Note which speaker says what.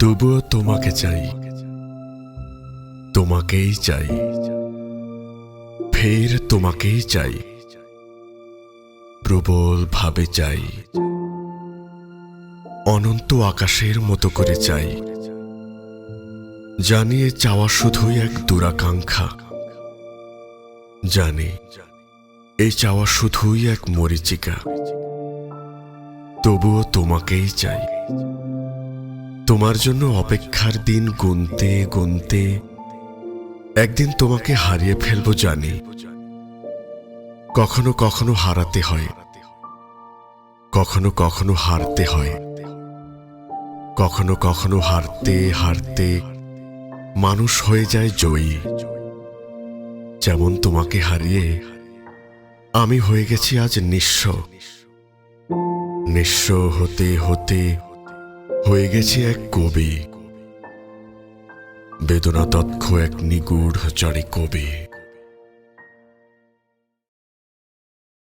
Speaker 1: তবুও তোমাকে চাই। তোমাকেই চাই। ফের তোমাকেই চাই। প্রবল ভাবে চাই। অনন্ত আকাশের মতো করে চাই। জানিয়ে চাওয়া শুধুই এক দুরাকাঙ্ক্ষা। জানি এই চাওয়া শুধুই এক মরিচিকা। তবুও তোমাকেই চাই। তোমার জন্য অপেক্ষার দিন গুনতে গুনতে একদিন তোমাকে হারিয়ে ফেলব জানি। কখনো কখনো হারাতে হয়। কখনো কখনো হারতে হয়। কখনো কখনো হারতে হারতে মানুষ হয়ে যায় জয়ী। যেমন তোমাকে হারিয়ে আমি হয়ে গেছি আজ নিঃস্ব। নিঃস্ব হতে হতে হয়ে গেছি এক কবি। বেদনা তৎক্ষ এক নিগুড় চারি কবি।